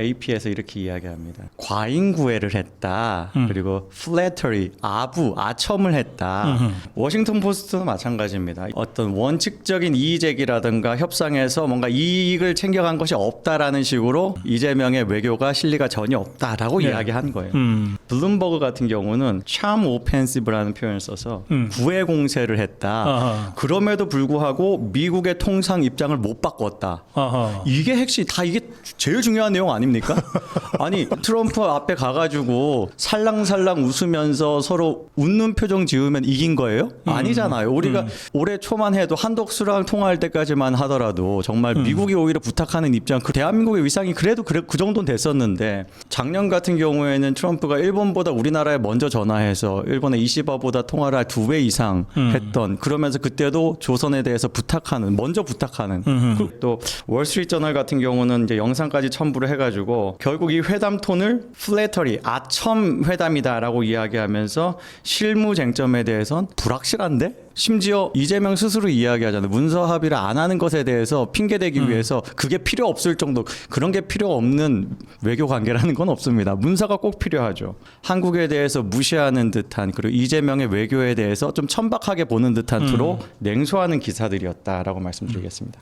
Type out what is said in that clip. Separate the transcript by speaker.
Speaker 1: AP에서 이렇게 이야기합니다. 과잉 구애를 했다.
Speaker 2: 음.
Speaker 1: 그리고 flattery, 아부, 아첨을 했다. 워싱턴 포스트도 마찬가지입니다. 어떤 원칙적인 이의 제기라든가 협상에서 뭔가 이익을 챙겨간 것이 없다라는 식으로 이재명의 외교가 실리가 전혀 없다라고
Speaker 2: 네.
Speaker 1: 이야기한 거예요.
Speaker 2: 음.
Speaker 1: 블룸버그 같은 경우는 참 오펜시브라는 표현을 써서
Speaker 2: 음.
Speaker 1: 구애 공세를 했다.
Speaker 2: 아하.
Speaker 1: 그럼에도 불구하고 미국의 통상 입장을 못 바꿨다.
Speaker 2: 아하.
Speaker 1: 이게 핵심 다 이게 제일 중요한 내용 아 닙니까? 아니 트럼프 앞에 가가지고 살랑살랑 웃으면서 서로 웃는 표정 지으면 이긴 거예요? 아니잖아요. 우리가 올해 초만 해도 한덕수랑 통화할 때까지만 하더라도 정말 미국이 오히려 부탁하는 입장, 그 대한민국의 위상이 그래도 그래, 그 정도는 됐었는데 작년 같은 경우에는 트럼프가 일본보다 우리나라에 먼저 전화해서 일본의 이시바보다 통화를 두 배 이상 했던 그러면서 그때도 조선에 대해서 부탁하는 먼저 부탁하는 또 월스트리트 저널 같은 경우는 이제 영상까지 첨부를 해가지고 결국 이 회담 톤을 플래터리 아첨 회담이다라고 이야기하면서 실무 쟁점에 대해선 불확실한데? 심지어 이재명 스스로 이야기하잖아요. 문서 합의를 안 하는 것에 대해서 핑계 대기 위해서 그게 필요 없을 정도 그런 게 필요 없는 외교 관계라는 건 없습니다. 문서가 꼭 필요하죠. 한국에 대해서 무시하는 듯한 그리고 이재명의 외교에 대해서 좀 천박하게 보는 듯한 투로 냉소하는 기사들이었다라고 말씀드리겠습니다.